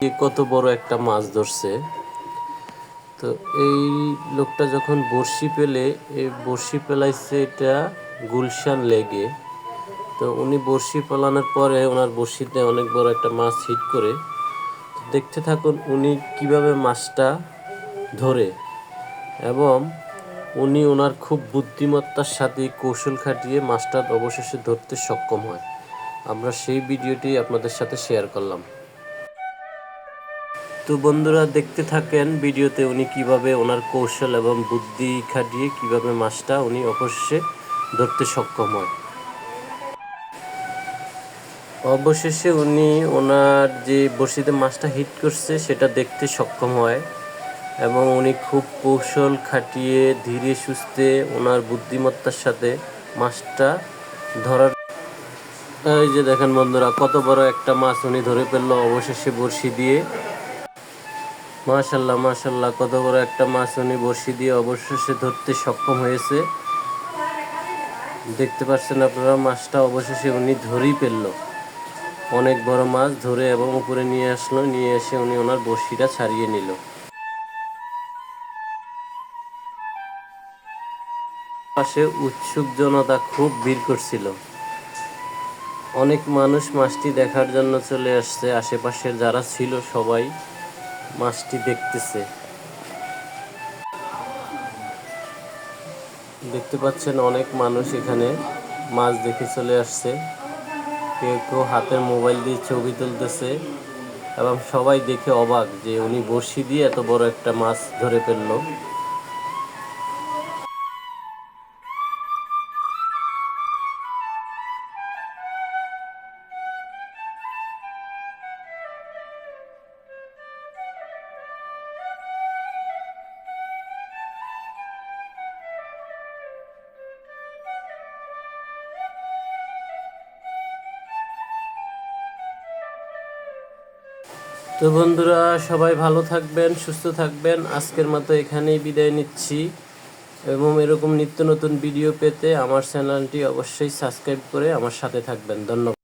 কত বড় একটা মাছ ধরছে। তো এই লোকটা যখন বড়শি পেলে এই বড়শি পেলাইছে এটা গুলশান লেগে তো উনি বড়শি পেলানোর পরে ওনার বড়শিতে অনেক বড় একটা মাছ হিট করে। দেখতে থাকুন উনি কীভাবে মাছটা ধরে। এবং উনি ওনার খুব বুদ্ধিমত্তার সাথে কৌশল খাটিয়ে মাছটা অবশেষে ধরতে সক্ষম হয়। আমরা সেই ভিডিওটি আপনাদের সাথে শেয়ার করলাম। তো বন্ধুরা দেখতে থাকেন ভিডিওতে উনি কীভাবে ওনার কৌশল এবং বুদ্ধি খাটিয়ে কীভাবে মাছটা উনি অবশ্যই ধরতে সক্ষম হয়। অবশেষে উনি ওনার যে বড়শিতে মাছটা হিট করছে, সেটা দেখতে সক্ষম হয় এবং উনি খুব কৌশল খাটিয়ে ধীরে সুস্থে ওনার বুদ্ধিমত্তার সাথে মাছটা ধরার এই যে দেখেন বন্ধুরা, কত বড় একটা মাছ উনি ধরে ফেলল অবশেষে বড়শি দিয়ে। মাশাল্লাহ মাশাল্লাহ, কত বড় একটা মাছ উনি বড়শি দিয়ে অবশেষে ধরতে সক্ষম হয়েছে। দেখতে পাচ্ছেন আপনারা, মাছটা অবশেষে উনি ধরেই ফেলল। অনেক বড় মাছ ধরে এবং উপরে নিয়ে আসলো, নিয়ে এসে উনি ওনার বড়শিটা ছাড়িয়ে নিল। পাশে উৎসুক জনতা খুব ভিড় করছিল। অনেক মানুষ মাছটি দেখার জন্য চলে আসছে, আশেপাশের যারা ছিল সবাই। মাছটি দেখতেছে। দেখতে পাচ্ছেন অনেক মানুষ এখানে মাছ দেখে চলে আসছে। কেউ কেউ হাতের মোবাইল দিয়ে ছবি তুলতেছে এবং সবাই দেখে অবাক যে উনি বড়শি দিয়ে এত বড় একটা মাছ ধরে ফেলল। তো বন্ধুরা, সবাই ভালো থাকবেন, সুস্থ থাকবেন। আজকের মতো এখানেই বিদায় নিচ্ছি। এবং এরকম নিত্য নতুন ভিডিও পেতে আমার চ্যানেলটি অবশ্যই সাবস্ক্রাইব করে আমার সাথে থাকবেন। ধন্যবাদ।